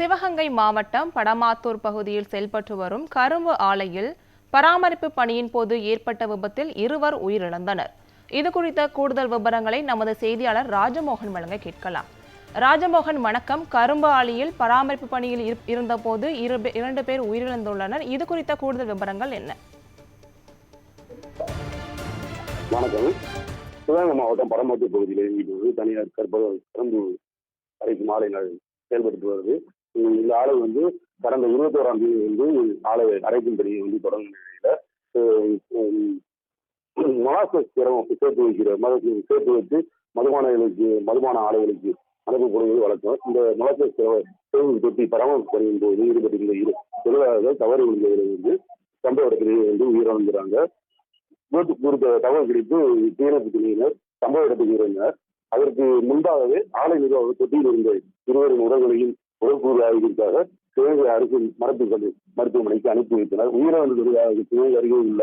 சிவகங்கை மாவட்டம் படமாத்தூர் பகுதியில் செயல்பட்டு வரும் கரும்பு ஆலையில் பராமரிப்பு பணியின் போது ஏற்பட்ட விபத்தில் இருவர் உயிரிழந்தனர். இது குறித்த கூடுதல் விவரங்களை நமது செய்தியாளர் ராஜமோகன் வழங்க கேட்கலாம். ராஜமோகன் வணக்கம். கரும்பு ஆலையில் பராமரிப்பு பணியில் இருந்தபோது இரு இரண்டு பேர் உயிரிழந்துள்ளனர். இது குறித்த கூடுதல் விவரங்கள் என்ன? வணக்கம். சிவகங்கை மாவட்டம் பரமத்தி பகுதியில் தனியார் கற்பக கரும்பு அரைக்கும் ஆலை நா- செயல்பட்டு வருது. இந்த ஆலை வந்து கடந்த இருபத்தோராம் தேதி வந்து ஆலை அரைக்கும் பணியை வந்து தொடங்கும் நிலையில மொலாசஸ் திரவம் சேர்த்து வைக்கிற மதத்தில் சேர்த்து வைத்து மதுபானங்களுக்கு மதுபான ஆலைகளுக்கு அனுப்பப்படுவது வழக்கம் இந்த மொலாசஸ் திரவ தொட்டி பராமரிப்பு பணியின் போது ஈடுபட்டிருந்த இரு தொழிலாளர்கள் தவறு விழுந்தவர்கள் வந்து சம்பவ இடத்திலேயே வந்து உயிரிழந்துறாங்க. குறித்த தகவல் கிடைத்து தீயணைப்பு துறையினர் சம்பவ இடத்துக்கு இருந்தனர் அதற்கு முன்பாகவே ஆலை நிர்வாகம் தொட்டியில் இருந்த இருவரின் உடல்களையும் உடற்கூறு ஆய்விற்காக சிவகங்கை அரசு மருத்துவ மருத்துவமனைக்கு அனுப்பி வைத்தனர். உயிரிழந்தவர்களாக சிவகங்கை அருகே உள்ள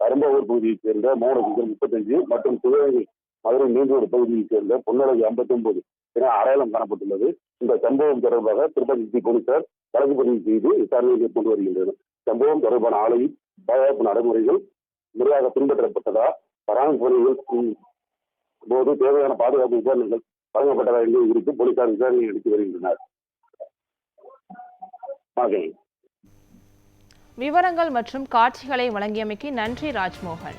அரும்பாவூர் பகுதியைச் சேர்ந்த மோகனசுந்தர் முப்பத்தஞ்சு மற்றும் சிவகங்கை மதுரை மீன்ரோடு பகுதியைச் சேர்ந்த பொன்னழகு ஐம்பத்தி ஒன்பது என அடையாளம் காணப்பட்டுள்ளது. இந்த சம்பவம் தொடர்பாக திருப்பதி போலீசார் வழக்கு பதிவு செய்து விசாரணை மேற்கொண்டு வருகின்றனர். சம்பவம் தொடர்பான ஆலையில் பாதுகாப்பு நடைமுறைகள் முறையாக பின்பற்றப்பட்டதா பராமரிப்பு பணிகள் போது தேவையான பாதுகாப்பு உபகரணங்கள் வழங்கப்பட்டதா என்பது குறித்து போலீசார் விசாரணை நடத்தி வருகின்றனர். ஆகே விவரங்கள் மற்றும் காட்சிகளை வழங்கியமைக்கு நன்றி ராஜ்மோகன்.